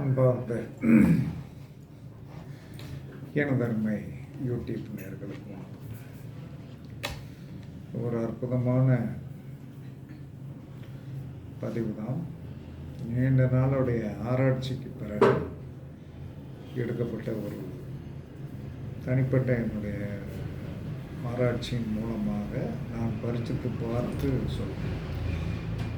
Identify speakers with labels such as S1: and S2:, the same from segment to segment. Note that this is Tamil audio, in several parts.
S1: அன்பார்ந்த எனதன்மை யூடியூப் நேர்களுக்கும் ஒரு அற்புதமான பதிவு தான் நீண்ட நாளுடைய ஆராய்ச்சிக்கு பிறகு எடுக்கப்பட்ட ஒரு தனிப்பட்ட என்னுடைய ஆராய்ச்சியின் மூலமாக நான் பரிச்சித்து பார்த்து சொல்கிறேன்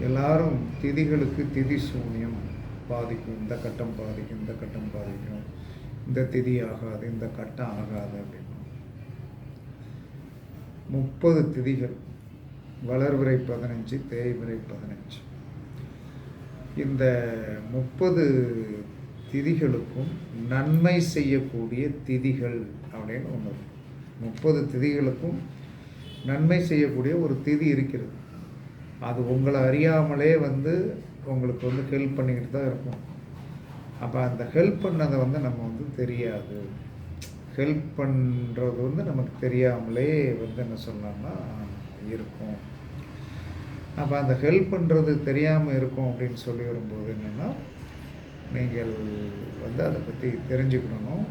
S1: எல்லாரும் திதிகளுக்கு திதி சூன்யம். பாதிக்கும் இந்த கட்டம் பாதிக்கும் இந்த கட்டம் பாதிக்கும். இந்த திதி ஆகாது இந்த கட்டம் ஆகாது அப்படின்னு. முப்பது திதிகள். வளர்விரை பதினஞ்சு தேய்விரை பதினஞ்சு. இந்த முப்பது திதிகளுக்கும் நன்மை செய்யக்கூடிய திதிகள் அப்படின்னு ஒன்று இருக்கு. முப்பது திதிகளுக்கும் நன்மை செய்யக்கூடிய ஒரு திதி இருக்கிறது. அது உங்களை அறியாமலே வந்து உங்களுக்கு வந்து ஹெல்ப் பண்ணிக்கிட்டு தான் இருக்கும் அப்போ அந்த ஹெல்ப் பண்ணதை வந்து நம்ம வந்து தெரியாது. ஹெல்ப் பண்ணுறது வந்து நமக்கு தெரியாமலே வந்து என்ன சொல்லலாம்னா இருக்கும். அப்போ அந்த ஹெல்ப் பண்ணுறது தெரியாமல் இருக்கும் அப்படின்னு சொல்லி வரும்போது என்னென்னா நீங்கள் வந்து அதை பற்றி தெரிஞ்சுக்கணும்.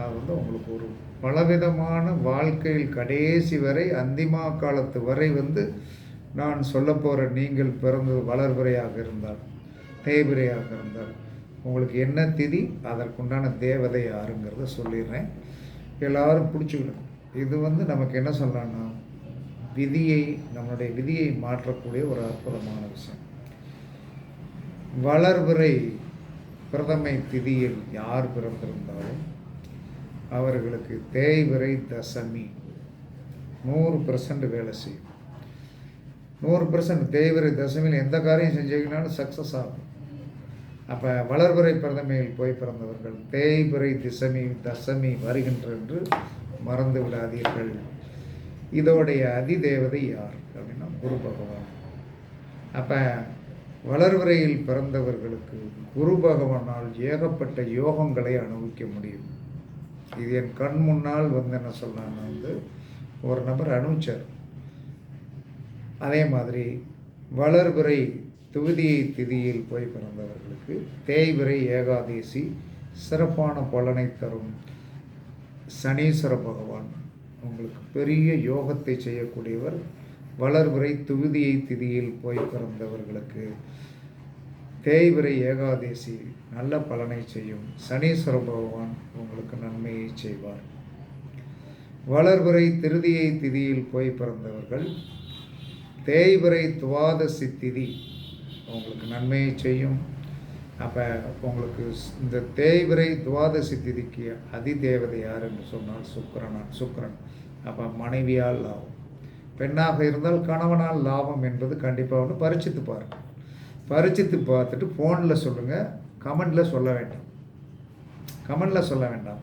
S1: அது வந்து உங்களுக்கு ஒரு பலவிதமான வாழ்க்கையில் கடைசி வரை அந்திமா காலத்து வரை வந்து நான் சொல்ல போகிற நீங்கள் பிறந்தது வளர்பிறையாக இருந்தால் தேய்பிறையாக இருந்தால் உங்களுக்கு என்ன திதி? அதற்குண்டான தேவதை யாருங்கிறத சொல்லிடுறேன். எல்லாரும் பிடிச்சிக்கணும். இது வந்து நமக்கு என்ன சொல்லலாம்னா விதியை நம்மளுடைய விதியை மாற்றக்கூடிய ஒரு அற்புதமான விஷயம். வளர்பிறை பிரதமை திதியில் யார் பிறந்திருந்தாலும் அவர்களுக்கு தேய்விரை தசமி. நூறு பர்சன்ட் வேலை செய்யும். நூறு பர்சன்ட் தேய்விரை தசமியில் எந்த காரியம் செஞ்சீங்கனாலும் சக்ஸஸ் ஆகும். அப்போ வளர்பிறை பிரதமையில் போய் பிறந்தவர்கள் தேய்பிறை திசமி தசமி வருகின்ற என்று மறந்து விடாதீர்கள். இதோடைய அதிதேவதை யார்? அப்படின்னா குரு பகவான். அப்போ வளர்வரையில் பிறந்தவர்களுக்கு குரு பகவானால் ஏகப்பட்ட யோகங்களை அனுபவிக்க முடியும். இது என் கண் முன்னால் வந்து என்ன சொல்லலாம்னா வந்து ஒரு நபர் அனுப்பிச்சார். அதே மாதிரி வளர்பிறை தொகுதியை திதியில் போய் பிறந்தவர்களுக்கு தேய்பிறை ஏகாதேசி சிறப்பான பலனை தரும் சனீஸ்வர பகவான் உங்களுக்கு பெரிய யோகத்தை செய்யக்கூடியவர். வளர்பிறை தொகுதியை திதியில் போய் பிறந்தவர்களுக்கு தேய்பிறை ஏகாதேசி நல்ல பலனை செய்யும். சனீஸ்வர பகவான் உங்களுக்கு நன்மையை செய்வார். வளர்பிறை திருதியை திதியில் போய் பிறந்தவர்கள் தேய்பிறை துவாதசி திதி உங்களுக்கு நன்மையை செய்யும். அப்போ உங்களுக்கு இந்த தேய்விரை துவாதசி திதிக்கு அதிதேவதை யார் என்று சொன்னால் சுக்கரனான் சுக்கரன். அப்போ மனைவியால் லாபம். பெண்ணாக இருந்தால் கணவனால் லாபம் என்பது கண்டிப்பாக ஒன்று பரிச்சித்து பாருங்க. பரிச்சித்து பார்த்துட்டு ஃபோனில் சொல்லுங்கள் கமெண்டில் சொல்ல வேண்டாம். கமெண்டில் சொல்ல வேண்டாம்.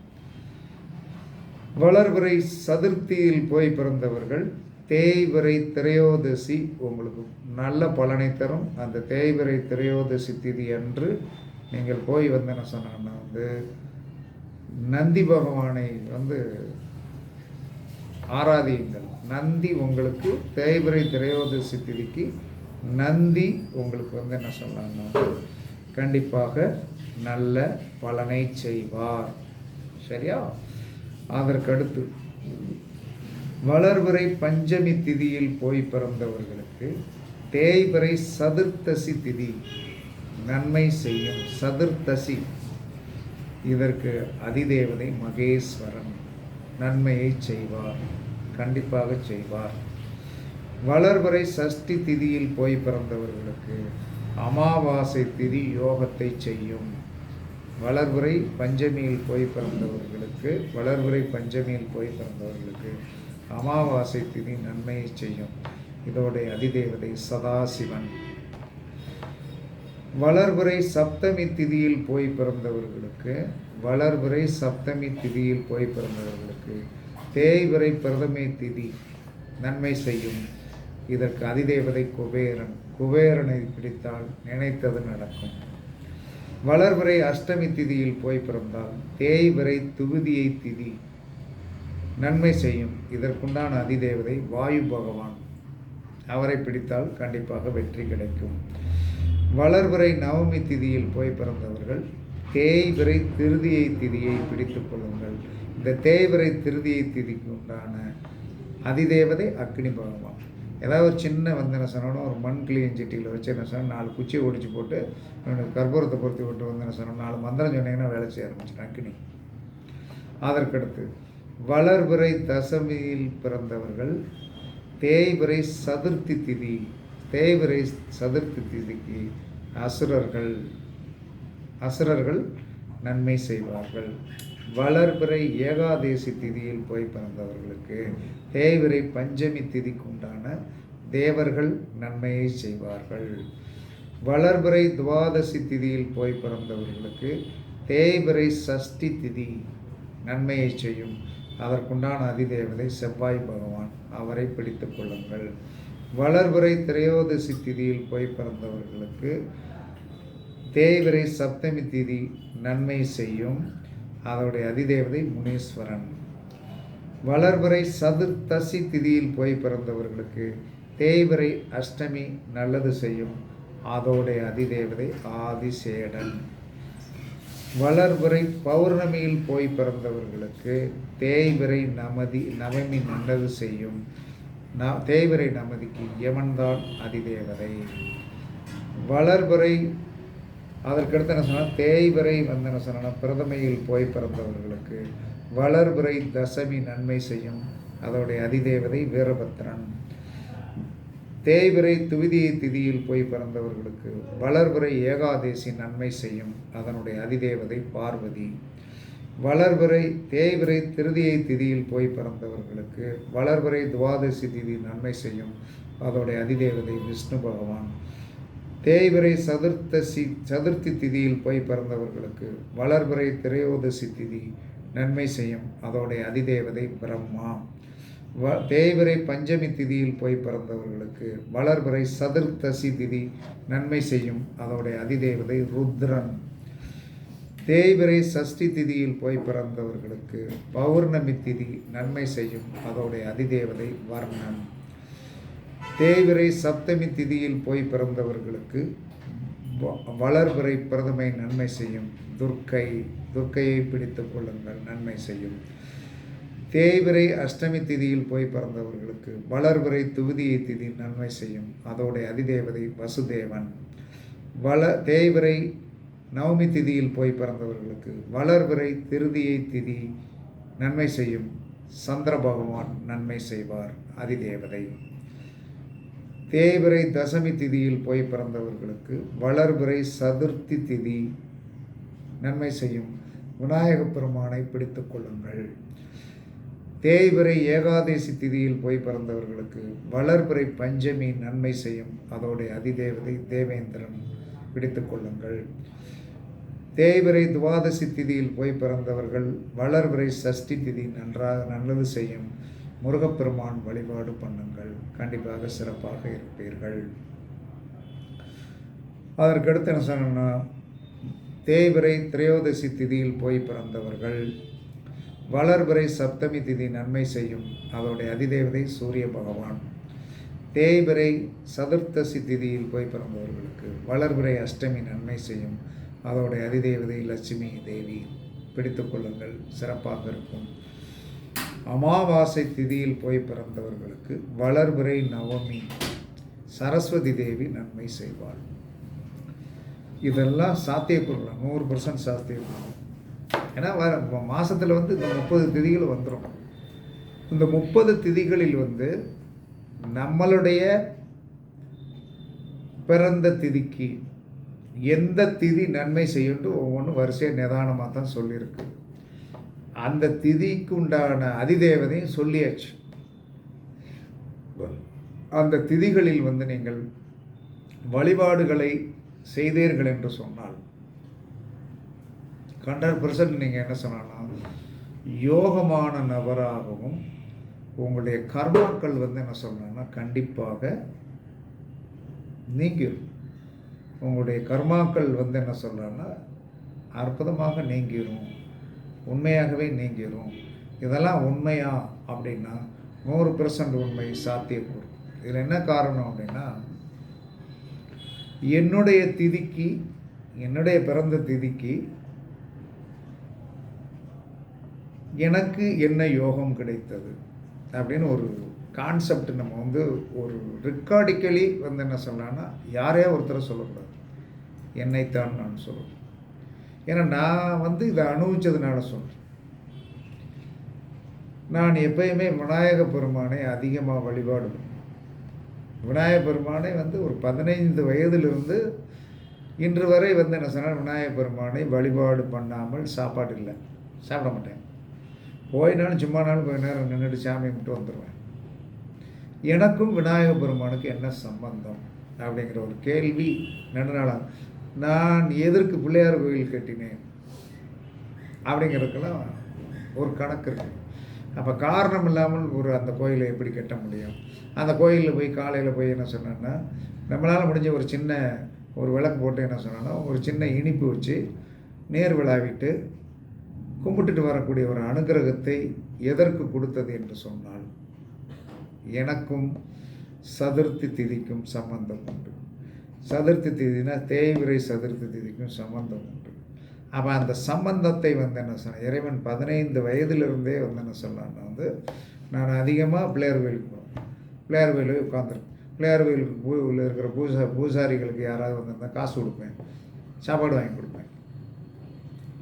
S1: வளர்வரை சதுர்த்தியில் போய் பிறந்தவர்கள் தேய்விரை திரையோதசி உங்களுக்கு நல்ல பலனை தரும். அந்த தேய்விரை திரையோதசி திதி அன்று நீங்கள் போய் வந்து என்ன சொன்னாங்கன்னா வந்து நந்தி பகவானை வந்து ஆராதியுங்கள். நந்தி உங்களுக்கு தேய்பிரை திரையோதசி திதிக்கு நந்தி உங்களுக்கு வந்து என்ன சொன்னாங்கன்னா கண்டிப்பாக நல்ல பலனை செய்வார். சரியா? அதற்கடுத்து வளர்வரை பஞ்சமி திதியில் போய் பிறந்தவர்களுக்கு தேய்வரை சதுர்த்தசி திதி. நன்மை செய்யும் சதுர்த்தசி. இதற்கு அதிதேவதை மகேஸ்வரன் நன்மையை செய்வார் கண்டிப்பாக செய்வார். வளர்வரை சஷ்டி திதியில் போய் பிறந்தவர்களுக்கு அமாவாசை திதி யோகத்தை செய்யும். வளர்வுரை பஞ்சமியில் போய் பிறந்தவர்களுக்கு வளர்வுரை பஞ்சமியில் போய் பிறந்தவர்களுக்கு அமாவாசை திதி நன்மையை செய்யும். இதோடைய அதிதேவதை சதாசிவன். வளர்வுரை சப்தமி திதியில் போய் பிறந்தவர்களுக்கு வளர்வுரை சப்தமி திதியில் போய் பிறந்தவர்களுக்கு தேய்விரை பிரதமை திதி நன்மை செய்யும். இதற்கு அதிதேவதை குபேரன் குபேரனை பிடித்தால் நினைத்தது நடக்கும். வளர்வரை அஷ்டமி திதியில் போய் பிறந்தால் தேய்வரை துவிதியை திதி நன்மை செய்யும். இதற்குண்டான அதிதேவதை வாயு பகவான் அவரை பிடித்தால் கண்டிப்பாக வெற்றி கிடைக்கும். வளர்வரை நவமி திதியில் போய் பிறந்தவர்கள் தேய்விரை திருதியை திதியை பிடித்துக் கொள்ளுங்கள். இந்த தேய்விரை திருதியை திதிக்கு உண்டான அதிதேவதை அக்னி பகவான். ஏதாவது ஒரு சின்ன வந்து என்ன ஒரு மண் கிளியன் சட்டியில் வச்சு என்ன சொன்னால் நாலு குச்சியை ஒடிச்சு போட்டு கற்பூரத்தை பொருத்தி விட்டு வந்து என்ன நாலு மந்திரம் சொன்னீங்கன்னா வேலை செய்ய ஆரம்பிச்சிட்டேன் அக்னி. அதற்கடுத்து வளர்பிறை தசமியில் பிறந்தவர்கள் தேய்பிறை சதுர்த்தி திதி தேய்பிறை சதுர்த்தி திதிக்கு அசுரர்கள் அசுரர்கள் நன்மை செய்வார்கள். வளர்பிறை ஏகாதேசி திதியில் போய் பிறந்தவர்களுக்கு தேய்பிறை பஞ்சமி திதிக்கு உண்டான தேவர்கள் நன்மையை செய்வார்கள். வளர்பிறை துவாதசி திதியில் போய் பிறந்தவர்களுக்கு தேய்பிறை சஷ்டி திதி நன்மையை செய்யும். அதற்குண்டான அதிதேவதை செவ்வாய் பகவான் அவரை பிடித்துக் கொள்ளுங்கள். வளர்பிறை திரையோதசி திதியில் போய் பிறந்தவர்களுக்கு தேய்விரை சப்தமி திதி நன்மை செய்யும். அதோடைய அதிதேவதை முனீஸ்வரன். வளர்வரை சதுர்த்தசி திதியில் போய் பிறந்தவர்களுக்கு தேய்வரை அஷ்டமி நல்லது செய்யும். அதோடைய அதிதேவதை ஆதிசேடன். வளர்வரை பௌர்ணமியில் போய் பிறந்தவர்களுக்கு தேய்விரை நமதி நவமி நல்லது செய்யும். ந தேய்விரை நமதிக்கு யமன்தான் அதிதேவதை. வளர்வரை அதற்கடுத்து என்ன சொன்னால் தேய்விரை வந்து என்ன சொன்னால் பிரதமையில் போய் பிறந்தவர்களுக்கு வளர்பிறை தசமி நன்மை செய்யும். அதோடைய அதிதேவதை வீரபத்ரன். தேய்விரை துவிதியை திதியில் போய் பிறந்தவர்களுக்கு வளர்விரை ஏகாதேசி நன்மை செய்யும் அதனுடைய அதிதேவதை பார்வதி. வளர்பிறை தேய்விரை திருதியை திதியில் போய் பிறந்தவர்களுக்கு வளர்வரை துவாதசி திதி நன்மை செய்யும் அதோடைய அதிதேவதை விஷ்ணு பகவான். தேய்விரை சதுர்த்தசி சதுர்த்தி திதியில் போய் பிறந்தவர்களுக்கு வளர்பிறை திரையோதசி திதி நன்மை செய்யும் அதோடைய அதிதேவதை பிரம்மா. வ தேய்பிறை பஞ்சமி திதியில் போய் பிறந்தவர்களுக்கு வளர்பிறை சதுர்த்தசி திதி நன்மை செய்யும் அதோடைய அதிதேவதை ருத்ரன். தேய்பிறை சஷ்டி திதியில் போய் பிறந்தவர்களுக்கு பௌர்ணமி திதி நன்மை செய்யும் அதோடைய அதிதேவதை வர்ணன். தேய்விரை சப்தமி திதியில் போய் பிறந்தவர்களுக்கு வ- வளர்பிறை பிரதமை நன்மை செய்யும் துர்க்கை. துர்க்கையை பிடித்து கொள்ளுங்கள் நன்மை செய்யும். தேய்விரை அஷ்டமி திதியில் போய் பிறந்தவர்களுக்கு வளர்விரை துவிதியை திதி நன்மை செய்யும். அதோடைய அதிதேவதை வசுதேவன். வள தேய்விரை நவமி திதியில் போய் பிறந்தவர்களுக்கு வளர்விரை திருதியை திதி நன்மை செய்யும். சந்திர பகவான் நன்மை செய்வார் அதிதேவதை. தேய்விரை தசமி திதியில் போய் பிறந்தவர்களுக்கு வளர்விரை சதுர்த்தி திதி நன்மை செய்யும். விநாயகப் பெருமானை பிடித்து கொள்ளுங்கள். தேய்பிறை ஏகாதேசி திதியில் போய் பிறந்தவர்களுக்கு வளர்பிறை பஞ்சமி நன்மை செய்யும். அதோடைய அதிதேவதை தேவேந்திரன் பிடித்து கொள்ளுங்கள். தேய்பிறை துவாதசி திதியில் போய் பிறந்தவர்கள் வளர்பிறை சஷ்டி திதி நன்றாக நல்லது செய்யும். முருகப்பெருமான் வழிபாடு பண்ணுங்கள். கண்டிப்பாக சிறப்பாக இருப்பீர்கள். அதற்கடுத்து என்ன சொன்னோம்னா தேய்பிறை திரையோதசி திதியில் போய் பிறந்தவர்கள் வளர்பிறை சப்தமி திதி நன்மை செய்யும் அதோடைய அதிதேவதை சூரிய பகவான். தேய்பிறை சதுர்த்தசி திதியில் போய் பிறந்தவர்களுக்கு வளர்பிறை அஷ்டமி நன்மை செய்யும் அதோடைய அதிதேவதை லட்சுமி தேவி. பிடித்து கொள்ளுங்கள் சிறப்பாக இருக்கும். அமாவாசை திதியில் போய் பிறந்தவர்களுக்கு வளர்பிறை நவமி சரஸ்வதி தேவி நன்மை செய்வாள். இதெல்லாம் சாத்தியக்கூறுலாம் நூறு பர்சன்ட் சாத்தியக்கூறும் ஏன்னா வர மாதத்தில் வந்து இந்த முப்பது திதிகள் வந்துடும் இந்த முப்பது திதிகளில் வந்து நம்மளுடைய பிறந்த திதிக்கு எந்த திதி நன்மை செய்யும்னு ஒவ்வொன்றும் வரிசையாக நிதானமாக தான் சொல்லியிருக்கு அந்த திதிக்கு உண்டான அதிதேவதையும் சொல்லியாச்சு. அந்த திதிகளில் வந்து நீங்கள் வழிபாடுகளை செய்தீர்கள் என்று சொன்னால் ஹண்ட்ரட் பர்சன்ட் நீங்கள் என்ன சொன்னாலும் யோகமான நபராகவும் உங்களுடைய கர்மாக்கள் வந்து என்ன சொல்லணும்னா கண்டிப்பாக நீங்கிரும். உங்களுடைய கர்மாக்கள் வந்து என்ன சொல்கிறாங்கன்னா அற்புதமாக நீங்கிடும் உண்மையாகவே நீங்கிரும். இதெல்லாம் உண்மையா அப்படின்னா நூறு பெர்சன்ட் உண்மை சாத்தியக்கூடும் இதில் என்ன காரணம் அப்படின்னா என்னுடைய திதிக்கு என்னுடைய பிறந்த திதிக்கு எனக்கு என்ன யோகம் கிடைத்தது அப்படின்னு ஒரு கான்செப்ட் நம்ம வந்து ஒரு ரெக்கார்டிக்கலி வந்து என்ன சொல்லலாம்னா யாரையா ஒருத்தரை சொல்லக்கூடாது. என்னைத்தான் நான் சொல்லணும். ஏன்னா நான் வந்து இதை அனுபவித்ததுனால சொல்கிறேன் நான் எப்பயுமே விநாயக பெருமானை அதிகமாக வழிபாடு பண்ணுவேன். விநாயக பெருமானை வந்து ஒரு பதினைந்து வயதிலிருந்து இன்று வரை வந்து என்ன சொன்னால் விநாயக பெருமானை வழிபாடு பண்ணாமல் சாப்பாடு இல்லை. சாப்பிட மாட்டேன். போயினாலும் சும்மானாலும் கொஞ்ச நேரம் நின்றுட்டு சாமி கும்பிட்டு வந்துடுவேன் எனக்கும் விநாயக பெருமானுக்கு என்ன சம்பந்தம்? அப்படிங்கிற ஒரு கேள்வி நடுநாளாக நான் எதற்கு பிள்ளையார் கோயில் கட்டினேன்? அப்படிங்கிறதுக்கெல்லாம் ஒரு கணக்கு இருக்குது அப்போ காரணம் இல்லாமல் ஒரு அந்த கோயிலை எப்படி கட்ட முடியும்? அந்த கோயிலில் போய் காலையில் போய் என்ன சொன்னேன்னா நம்மளால் முடிஞ்ச ஒரு சின்ன ஒரு விளக்கு போட்டு என்ன சொன்னோன்னா ஒரு சின்ன இனிப்பு வச்சு நேர் விழாவிட்டு கும்பிட்டுட்டு வரக்கூடிய ஒரு அனுகிரகத்தை எதற்கு கொடுத்தது என்று சொன்னால் எனக்கும் சதுர்த்தி திதிக்கும் சம்பந்தம் உண்டு. சதுர்த்தி திதினா தேய்விரை சதுர்த்தி திதிக்கும் சம்பந்தம் உண்டு. அப்போ அந்த சம்பந்தத்தை வந்து என்ன சொன்ன இறைவன் பதினைந்து வயதிலிருந்தே வந்து என்ன சொன்னான்னா வந்து நான் அதிகமாக பிள்ளையார் கோயிலுக்கு போவேன். பிள்ளையார் கோயிலுக்கு உட்காந்துருக்கேன் பிள்ளையார் கோயிலுக்கு பூவில் இருக்கிற பூசா பூசாரிகளுக்கு யாராவது வந்திருந்தால் காசு கொடுப்பேன். சாப்பாடு வாங்கி கொடுப்பேன்.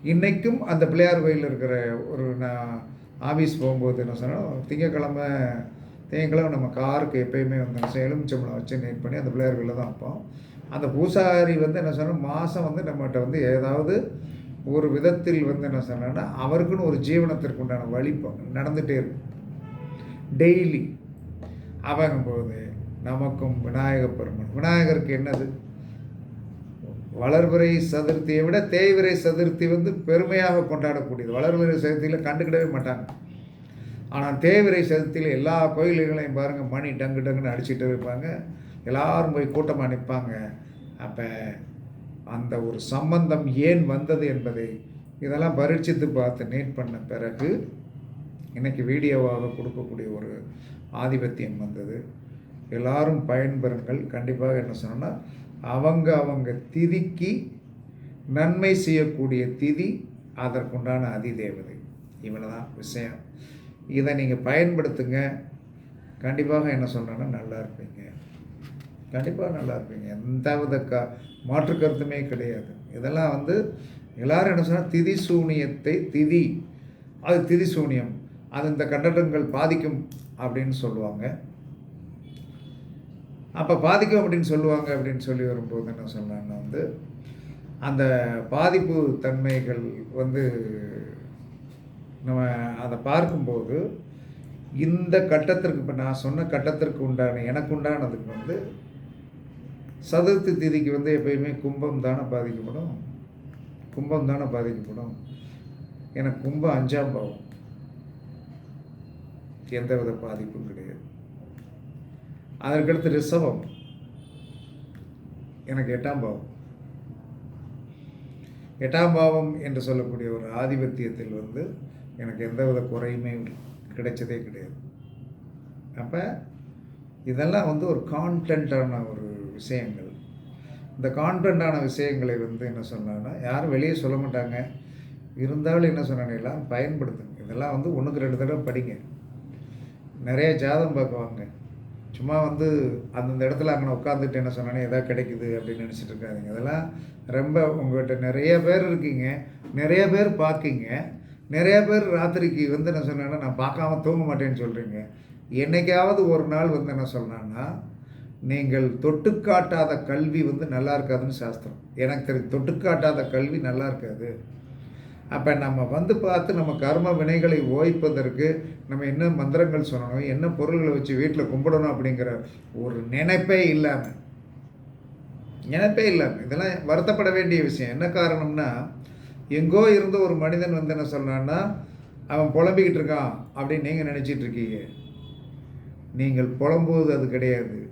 S1: இன்றைக்கும் அந்த பிள்ளையார் கோயில் இருக்கிற ஒரு நான் ஆஃபீஸ் போகும்போது என்ன சொன்னால் திங்கக்கிழமை திங்கக்கிழமை நம்ம காருக்கு எப்பயுமே வந்து எலுமிச்சம்பளம் வச்சு நெட் பண்ணி அந்த பிள்ளையார் கோயிலில் தான் வைப்போம். அந்த பூசாரி வந்து என்ன சொன்னால் மாதம் வந்து நம்மகிட்ட வந்து ஏதாவது ஒரு விதத்தில் வந்து என்ன சொன்னான்னா அவருக்குன்னு ஒரு ஜீவனத்திற்கு உண்டான வழி நடந்துகிட்டே இருக்கும். டெய்லி. அவங்கும்போது நமக்கும் விநாயகப் பெருமன் விநாயகருக்கு என்னது? வளர்பிறை சதுர்த்தியை விட தேய்விரை சதுர்த்தி வந்து பெருமையாக கொண்டாடக்கூடியது. வளர்பிறை சதுர்த்தியில் கண்டுக்கிடவே மாட்டாங்க. ஆனால் தேய்விரை சதுர்த்தியில் எல்லா கோயில்களையும் பாருங்கள் மணி டங்கு டங்குன்னு அடிச்சுட்டு இருப்பாங்க. எல்லாரும் போய் கூட்டமாக நிற்பாங்க அப்போ அந்த ஒரு சம்பந்தம் ஏன் வந்தது என்பதை இதெல்லாம் பரீட்சித்து பார்த்து நீட் பண்ண பிறகு இன்றைக்கி வீடியோவாக கொடுக்கக்கூடிய ஒரு ஆதிபத்தியம் வந்தது. எல்லாரும் பயன்பெறுங்கள். கண்டிப்பாக என்ன சொன்னால் அவங்க அவங்க திதிக்கு நன்மை செய்யக்கூடிய திதி அதற்குண்டான அதிதேவதை. இவ்வளோ தான் விஷயம். இதை நீங்கள் பயன்படுத்துங்க. கண்டிப்பாக என்ன சொன்னோன்னா நல்லா இருப்பீங்க. கண்டிப்பாக நல்லா இருப்பீங்க. எந்த வித க மாற்று கருத்துமே கிடையாது. இதெல்லாம் வந்து எல்லாரும் என்ன சொன்னால் திதி சூனியத்தை திதி அது திதி சூனியம். அது இந்த கட்டடங்கள் பாதிக்கும் அப்படின்னு சொல்லுவாங்க. அப்போ பாதிக்கும் அப்படின்னு சொல்லுவாங்க அப்படின்னு சொல்லி வரும்போது என்ன சொன்னாங்கன்னா வந்து அந்த பாதிப்பு தன்மைகள் வந்து நம்ம அதை பார்க்கும்போது இந்த கட்டத்திற்கு இப்போ நான் சொன்ன கட்டத்திற்கு உண்டான எனக்கு உண்டானதுக்கு வந்து சதுர்த்தி திதிக்கு வந்து எப்பயுமே கும்பம் தானே பாதிக்கப்படும். கும்பம் தானே பாதிக்கப்படும். எனக்கு கும்பம் அஞ்சாம் பாவம். எந்தவித பாதிப்பும் கிடையாது. அதற்கடுத்து ரிஷபம். எனக்கு எட்டாம் பாவம். எட்டாம் பாவம் என்று சொல்லக்கூடிய ஒரு ஆதிபத்தியத்தில் வந்து எனக்கு எந்தவித குறையுமே கிடைச்சதே கிடையாது. அப்போ இதெல்லாம் வந்து ஒரு கான்டென்ட்டான ஒரு விஷயங்கள். இந்த கான்டென்ட்டான விஷயங்களை வந்து என்ன சொன்னான்னா யாரும் வெளியே சொல்ல மாட்டாங்க. இருந்தாலும் என்ன சொன்னாங்க எல்லாம் பயன்படுத்துங்க. இதெல்லாம் வந்து ஒன்றுக்கு ரெண்டு தடவை படிங்க. நிறைய ஜாதம் பார்க்குவாங்க சும்மா வந்து அந்தந்த இடத்துல அங்கே உட்காந்துட்டு என்ன சொன்னானே எதாவது கிடைக்குது? அப்படின்னு நினச்சிட்டு இருக்காதிங்க. அதெல்லாம் ரொம்ப உங்கள்கிட்ட நிறைய பேர் இருக்கீங்க. நிறைய பேர் பார்க்கிங்க நிறைய பேர் ராத்திரிக்கு வந்து என்ன சொன்னேன்னா நான் பார்க்காம தூங்க மாட்டேன்னு சொல்கிறீங்க என்றைக்காவது ஒரு நாள் வந்து என்ன சொன்னான்னா நீங்கள் தொட்டுக்காட்டாத கல்வி வந்து நல்லா இருக்காதுன்னு சாஸ்திரம். எனக்கு தெரியும் தொட்டுக்காட்டாத கல்வி நல்லா இருக்காது. அப்போ நம்ம வந்து பார்த்து நம்ம கர்ம வினைகளை ஓய்ப்பதற்கு நம்ம என்ன மந்திரங்கள் சொல்லணும் என்ன பொருள்களை வச்சு வீட்டில் கும்பிடணும் அப்படிங்கிற ஒரு நினைப்பே இல்லாமல் நினைப்பே இல்லாமல் இதெல்லாம் வருத்தப்பட வேண்டிய விஷயம். என்ன காரணம்னா எங்கோ இருந்த ஒரு மனிதன் வந்து என்ன சொன்னான்னா அவன் புலம்பிக்கிட்டு இருக்கான் அப்படின்னு நீங்கள் நினச்சிட்டு இருக்கீங்க. நீங்கள் புலம்புவது அது கிடையாது.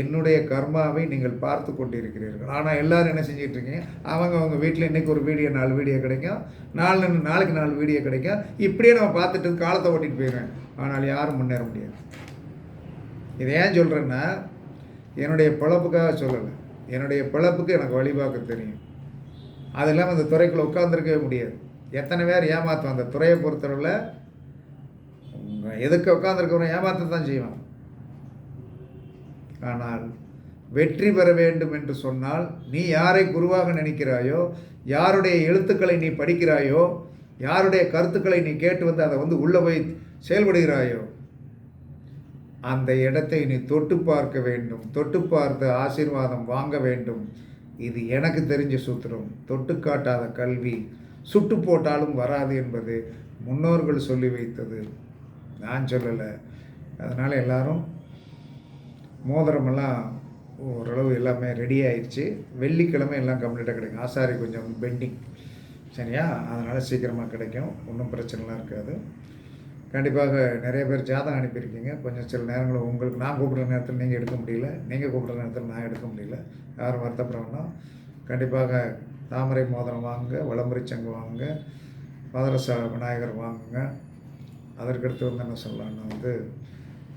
S1: என்னுடைய கர்மாவை நீங்கள் பார்த்து கொண்டிருக்கிறீர்கள். ஆனால் எல்லோரும் என்ன செஞ்சிட்டு இருக்கீங்க அவங்க அவங்க வீட்டில் இன்றைக்கி ஒரு வீடியோ நாலு வீடியோ கிடைக்கும். நாலு நாளைக்கு நாலு வீடியோ கிடைக்கும். இப்படியே நம்ம பார்த்துட்டு காலத்தை ஓட்டிகிட்டு போயிடுவேன் ஆனால் யாரும் முன்னேற முடியாது. இதை ஏன் சொல்கிறேன்னா என்னுடைய பிழப்புக்காக சொல்லலை. என்னுடைய பிழப்புக்கு எனக்கு வழிபாக்க தெரியும். அது இல்லாமல் அந்த துறைக்குள்ளே உட்காந்துருக்கவே முடியாது. எத்தனை பேர் ஏமாற்றும் அந்த துறையை பொறுத்தளவில் எதுக்கு உட்காந்துருக்கவன் ஏமாற்ற தான் செய்வான் ஆனால் வெற்றி பெற வேண்டும் என்று சொன்னால் நீ யாரை குருவாக நினைக்கிறாயோ யாருடைய எழுத்துக்களை நீ படிக்கிறாயோ யாருடைய கருத்துக்களை நீ கேட்டு வந்து அதை வந்து உள்ள போய் செயல்படுகிறாயோ அந்த இடத்தை நீ தொட்டு பார்க்க வேண்டும். தொட்டு பார்த்து ஆசீர்வாதம் வாங்க வேண்டும். இது எனக்கு தெரிஞ்ச சூத்திரம். தொட்டு காட்டாத கல்வி சுட்டு போட்டாலும் வராது என்பது முன்னோர்கள் சொல்லி வைத்தது. நான் சொல்லலை. அதனால் எல்லாரும் மோதிரமெல்லாம் ஓரளவு எல்லாமே ரெடி ஆயிடுச்சு வெள்ளிக்கிழமை எல்லாம் கம்ப்ளீட்டாக கிடைக்கும். ஆசாரி கொஞ்சம் பெண்டிங் சரியா? அதனால் சீக்கிரமாக கிடைக்கும். ஒன்றும் பிரச்சனைலாம் இருக்காது. கண்டிப்பாக நிறைய பேர் ஜாதகம் அனுப்பியிருக்கீங்க. கொஞ்சம் சில நேரங்களில் உங்களுக்கு நான் கூப்பிட்ற நேரத்தில் நீங்கள் எடுக்க முடியல. நீங்கள் கூப்பிட்ற நேரத்தில் நான் எடுக்க முடியல. யாரும் வருத்தப்பட கண்டிப்பாக தாமரை மோதிரம் வாங்குங்க வளம்புரி சங்கு வாங்குங்க மதரசா விநாயகர் வாங்குங்க. அதற்கடுத்து வந்து என்ன சொல்லலாம்னா வந்து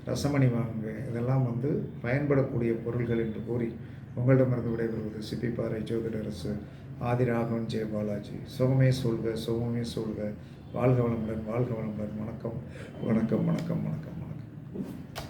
S1: ரசமணி வாங்குங்க இதெல்லாம் வந்து பயன்படக்கூடிய பொருள்கள் என்று கூறி உங்களிடமிருந்து விடைபெறுவது சிப்பிப்பாறை ஜோதிடரசு ஆதி ராகவன் ஜெய பாலாஜி. சுகமே சொல்க சுகமே சொல்க. வாழ்க வளமுடன் வாழ்க வளமுடன். வணக்கம் வணக்கம் வணக்கம் வணக்கம் வணக்கம்.